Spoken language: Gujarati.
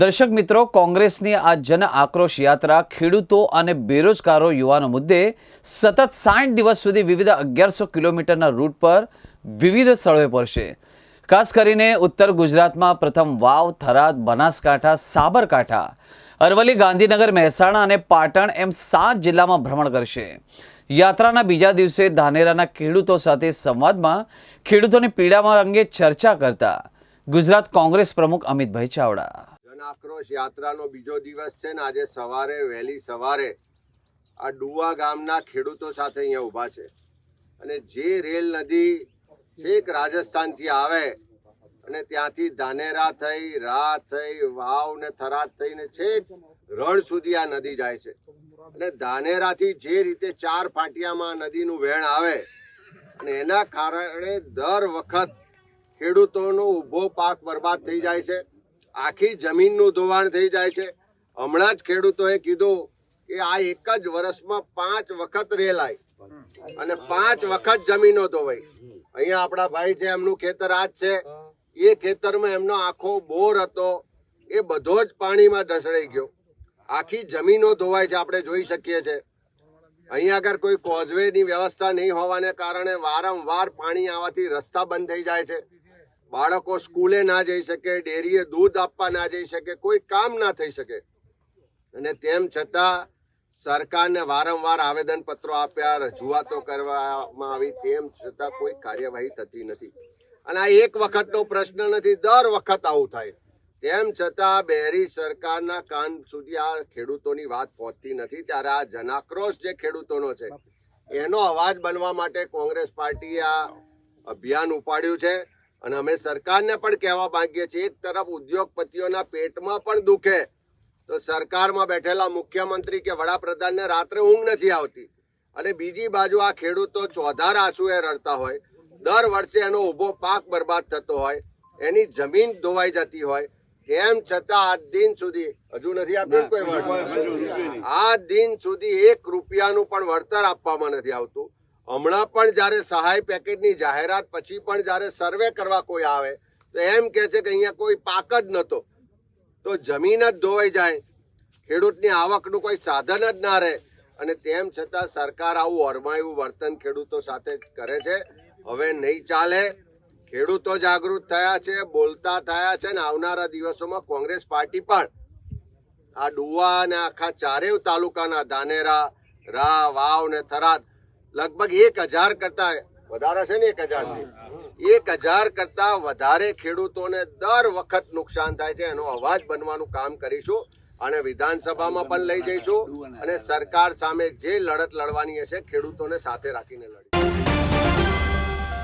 દર્શક મિત્રો, કોંગ્રેસની આ જન આક્રોશ યાત્રા ખેડૂતો અને બેરોજગારો યુવાનો મુદ્દે સતત સાઠ દિવસ સુધી વિવિધ અગિયારસો કિલોમીટરના રૂટ પર વિવિધ સ્થળોએ પડશે ખાસ કરીને ઉત્તર ગુજરાતમાં પ્રથમ વાવ, થરાદ, બનાસકાંઠા, સાબરકાંઠા, અરવલ્લી, ગાંધીનગર, મહેસાણા અને પાટણ એમ સાત જિલ્લામાં ભ્રમણ કરશે. યાત્રાના બીજા દિવસે ધાનેરાના ખેડૂતો સાથે સંવાદમાં ખેડૂતોની પીડામાં અંગે ચર્ચા કરતા ગુજરાત કોંગ્રેસ પ્રમુખ અમિતભાઈ ચાવડા. જન આક્રોશ યાત્રાનો બીજો દિવસ છે ને આજે સવારે, વહેલી સવારે આ ડુવા ગામના ખેડૂતો સાથે અહીંયા ઊભા છે. અને જે રેલ નદી છેક રાજસ્થાનથી આવે અને ત્યાંથી ધાનેરા થઈ રા થઈ, વાવ ને થરાદ થઈને છેક રણ સુધી આ નદી જાય છે. અને ધાનેરાથી જે રીતે ચાર ફાટિયામાં નદીનું વહેણ આવે અને એના કારણે દર વખત ખેડૂતોનો ઊભો પાક બરબાદ થઈ જાય છે. આખી જમીનનું ધોવાણ થઈ જાય છે. હમણાં જ ખેડૂતોએ કીધું કે આ એક જ વર્ષમાં પાંચ વખત રેલ અને પાંચ વખત જમીનો ધોવાઈ અહીંયા આપણા ભાઈ છે, એમનું ખેતર આ જ છે. એ ખેતરમાં એમનો આખો બોર હતો. એ બધો જ પાણીમાં ઢસડાઈ ગયો. આખી જમીનો ધોવાય છે, આપણે જોઈ શકીએ છીએ અહીંયા આગળ કોઈ કોઝવેની વ્યવસ્થા નહીં હોવાને કારણે વારંવાર પાણી આવવાથી રસ્તા બંધ થઈ જાય છે. બાળકો સ્કૂલે ના જઈ શકે ડેરીએ દૂધ આપવા ના જઈ શકે કોઈ કામ ના થઈ શકે. અને તેમ છતાં સરકારને વારંવાર આવેદનપત્રો આપ્યા રજૂઆતો કરવામાં આવી તેમ છતાં કોઈ કાર્યવાહી થતી નથી. અને આ એક વખતનો પ્રશ્ન નથી દર વખત આવું થાય. તેમ છતાં બેરી સરકારના કાન સુધી આ ખેડૂતોની વાત પહોંચતી નથી. ત્યારે આ જનાક્રોશ જે ખેડૂતોનો છે એનો અવાજ બનવા માટે કોંગ્રેસ પાર્ટીએ આ અભિયાન ઉપાડ્યું છે. અને અમે સરકારને પણ કહેવા માંગીએ છીએ એક તરફ ઉદ્યોગપતિઓના પેટમાં પણ દુખે તો સરકારમાં બેઠેલા મુખ્યમંત્રી કે વડાપ્રધાનને રાત્રે ઊંઘ નથી આવતી. અને બીજી બાજુ આ ખેડૂતો ચોધાર આંસુએ રડતા હોય દર વર્ષે એનો ઊભો પાક બરબાદ થતો હોય એની જમીન ધોવાઈ જતી હોય તેમ છતાં આજ દિન સુધી હજુ નથી આપ્યું કોઈ વળતર આ દિન સુધી એક રૂપિયાનું પણ વળતર આપવામાં નથી આવતું. હમણાં પણ જ્યારે સહાય પેકેજની જાહેરાત, પછી પણ જ્યારે સર્વે કરવા કોઈ આવે, તો એમ કહે છે કે અહીંયા કોઈ પાક જ નહોતો. તો જમીન જ ધોવાઈ જાય. ખેડૂતની આવકનું કોઈ સાધન જ ના રહે. અને તેમ છતાં સરકાર આવું અરમાયું વર્તન ખેડૂતો સાથે કરે છે. હવે નહીં ચાલે. ખેડૂતો જાગૃત થયા છે, બોલતા થયા છે અને આવનારા દિવસોમાં કોંગ્રેસ પાર્ટી પણ. આ ડુવા અને આખા ચારેવ તાલુકાના ધાનેરા, રા, વાવ ને થરાદ લગભગ એક હજાર કરતા વધારે છે ને એક હજાર એક હજાર કરતા વધારે ખેડૂતોને દર વખત નુકસાન થાય છે એનો અવાજ બનવાનું કામ કરીશું અને વિધાનસભામાં પણ લઈ જઈશું અને સરકાર સામે જે લડત લડવાની હશે ખેડૂતોને સાથે રાખીને લડી